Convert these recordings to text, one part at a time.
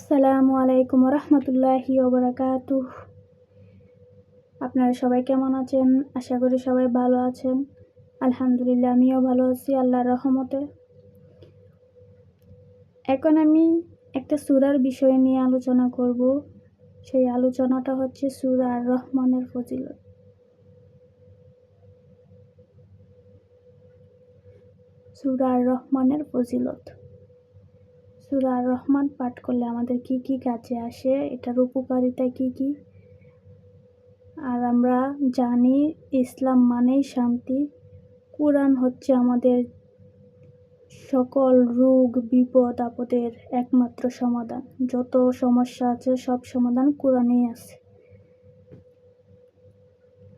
আসসালামু আলাইকুম রহমতুল্লাহি ওবরাকাতু আপনারা সবাই কেমন আছেন? আশা করি সবাই ভালো আছেন। আলহামদুলিল্লাহ, আমিও ভালো আছি আল্লাহর রহমতে। এখন আমি একটা সুরার বিষয় নিয়ে আলোচনা করব। সেই আলোচনাটা হচ্ছে সুরা আর রহমানের ফজিলত। সুরা আর রহমানের ফজিলত। সুরা রহমান পাঠ করলে আমাদের কি কি কাজে আসে? এটার উপকারিতা কি কি? আর আমরা জানি ইসলাম মানেই শান্তি। কোরআন হচ্ছে আমাদের সকল রোগ, বিপদ, আপদের একমাত্র সমাধান। যত সমস্যা আছে, সব সমাধান কোরআনেই আছে।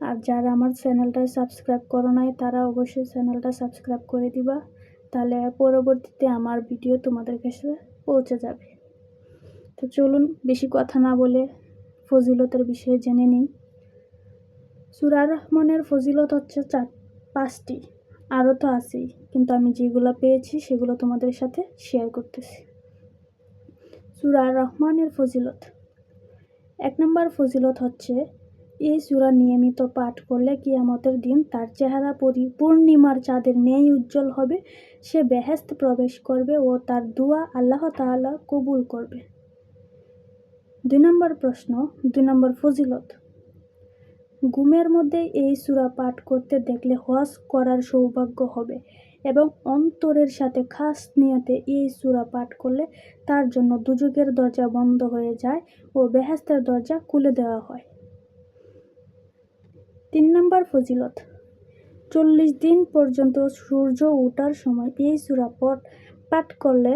আর যারা আমার চ্যানেলটা সাবস্ক্রাইব করো নাই, তারা অবশ্যই চ্যানেলটা সাবস্ক্রাইব করে দিবা। তাহলে পরবর্তীতে আমার ভিডিও তোমাদের কাছে পৌঁছে যাবে। তো চলুন বেশি কথা না বলে ফজিলতের বিষয়ে জেনে নিই। সুরার রহমানের ফজিলত হচ্ছে চার, পাঁচটি। আরও তো আছেই, কিন্তু আমি যেগুলো পেয়েছি সেগুলো তোমাদের সাথে শেয়ার করতেছি। সুরার রহমানের ফজিলত। এক নম্বর ফজিলত হচ্ছে এই সুরা নিয়মিত পাঠ করলে কিয়ামতের দিন তার চেহারা পরি, পূর্ণিমার চাঁদের নেই উজ্জ্বল হবে। সে বেহেস্ত প্রবেশ করবে ও তার দোয়া আল্লাহ তাআলা কবুল করবে। দুই নম্বর প্রশ্ন, দুই নম্বর ফজিলত। ঘুমের মধ্যে এই সুরা পাঠ করতে দেখলে হজ করার সৌভাগ্য হবে এবং অন্তরের সাথে খাস নিয়তে এই সুরা পাঠ করলে তার জন্য দুযুগের দরজা বন্ধ হয়ে যায় ও বেহেস্তের দরজা খুলে দেওয়া হয়। তিন নম্বর ফজিলত। চল্লিশ দিন পর্যন্ত সূর্য ওঠার সময় এই সুরা পট পাঠ করলে,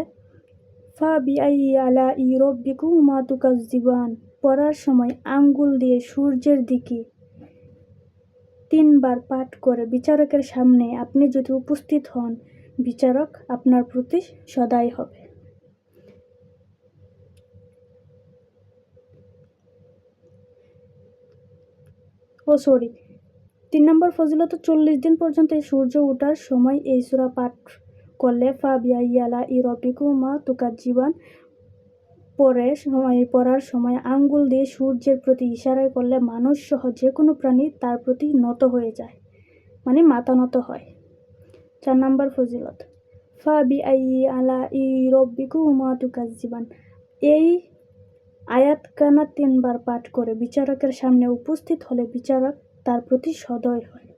ফা বিআই আলা ই রব্বিকু মাতুকাজ জীবান পড়ার সময় আঙ্গুল দিয়ে সূর্যের দিকে তিনবার পাঠ করে বিচারকের সামনে আপনি যদি উপস্থিত হন, বিচারক আপনার প্রতি সদাই হবে। ও সরি নম্বর ফজিলত, চল্লিশ দিন পর্যন্ত সূর্য ওঠার সময় এই সুরা পাঠ করলে ফা বিয়াইয়ালা ই রবিকু মা তুকার জীবন পরে সময়, পড়ার সময় আঙ্গুল দিয়ে সূর্যের প্রতি ইশারায় করলে মানুষ সহ যে কোনো প্রাণী তার প্রতি নত হয়ে যায় মানে মাথা নত হয়। চার নম্বর ফজিলত, ফা বি আই আলা ই রব্বিকু মা তুকার জীবন এই আয়াতকানা তিনবার পাঠ করে বিচারকের সামনে উপস্থিত হলে বিচারক তার প্রতি সদয় হয়।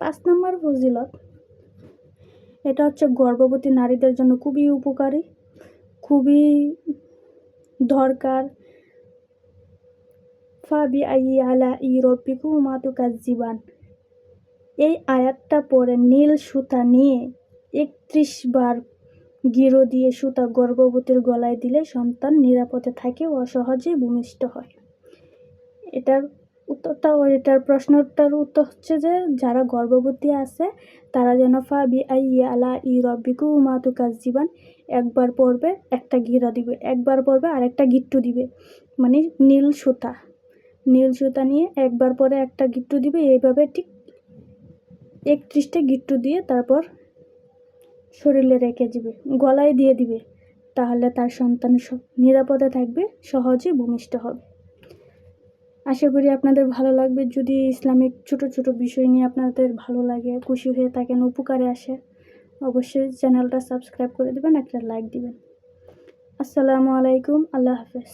পাঁচ নম্বর ফজিলত। এটা হচ্ছে গর্ভবতী নারীদের জন্য খুবই উপকারী, খুবই দরকার। ফাবি আই আলা ই রব্বিকু জীবান এই আয়াতটা পরে নীল সুতা নিয়ে একত্রিশ বার গিরো দিয়ে সুতা গর্ভবতীর গলায় দিলে সন্তান নিরাপদে থাকে ও সহজেই ভূমিষ্ঠ হয়। এটার উত্তরটা এটার প্রশ্নটার উত্তর হচ্ছে যে, যারা গর্ভবতী আছে, তারা যেন ফা বি আই আলা ই রব্বিকু মাতু কাজ জীবন একবার পড়বে একটা ঘিরা দিবে, একবার পড়বে আর একটা গিট্টু দিবে। মানে নীল সুতা। নীল সুতা নিয়ে একবার পরে একটা গিট্টু দিবে, এইভাবে ঠিক একত্রিশটা গিট্টু দিয়ে তারপর শরীরে রেখে দিবে, গলায় দিয়ে দিবে। তাহলে তার সন্তান নিরাপদে থাকবে, সহজে ভূমিষ্ঠ হবে। আশা করি আপনাদের ভালো লাগবে। যদি ইসলামিক ছোট ছোট বিষয় নিয়ে আপনাদের ভালো লাগে, খুশি হয়ে থাকেন, উপকারে আসে, অবশ্যই চ্যানেলটা সাবস্ক্রাইব করে দেবেন, একটা লাইক দিবেন। আসসালামু আলাইকুম, আল্লাহ হাফেজ।